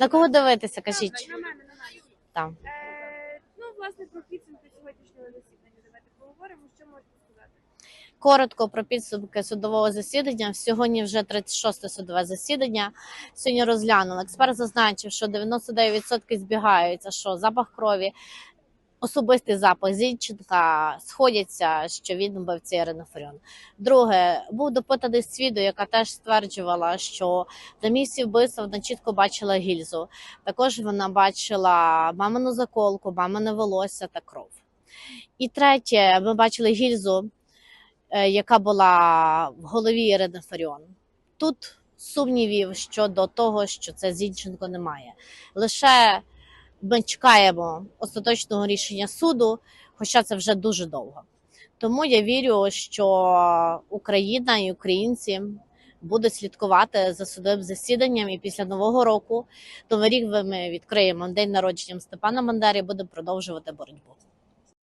На кого дивитися, кажіть? На мене, на мене. Так. Е, ну, власне, про підсумки сьогоднішнього засідання давайте поговоримо. Що можете сказати? Коротко про підсумки судового засідання. Сьогодні вже 36 судове засідання. Сьогодні розглянули. Експерт зазначив, що 99% збігаються, що запах крові, особистий запах Зінченка сходяться, що він вбивця Ірина Фаріон. Друге, був допитаний свідок, яка теж стверджувала, що на місці вбивства вона чітко бачила гільзу. Також вона бачила мамину заколку, мамине волосся та кров. І третє, ми бачили гільзу е, яка була в голові Ірини Фаріон. Тут сумнівів щодо того, що це Зінченко немає. Лише ми чекаємо остаточного рішення суду, хоча це вже дуже довго. Тому я вірю, що Україна і українці будуть слідкувати за судовим засіданням, і після нового року новий рік ми відкриємо день народження Степана Бандери будемо продовжувати боротьбу.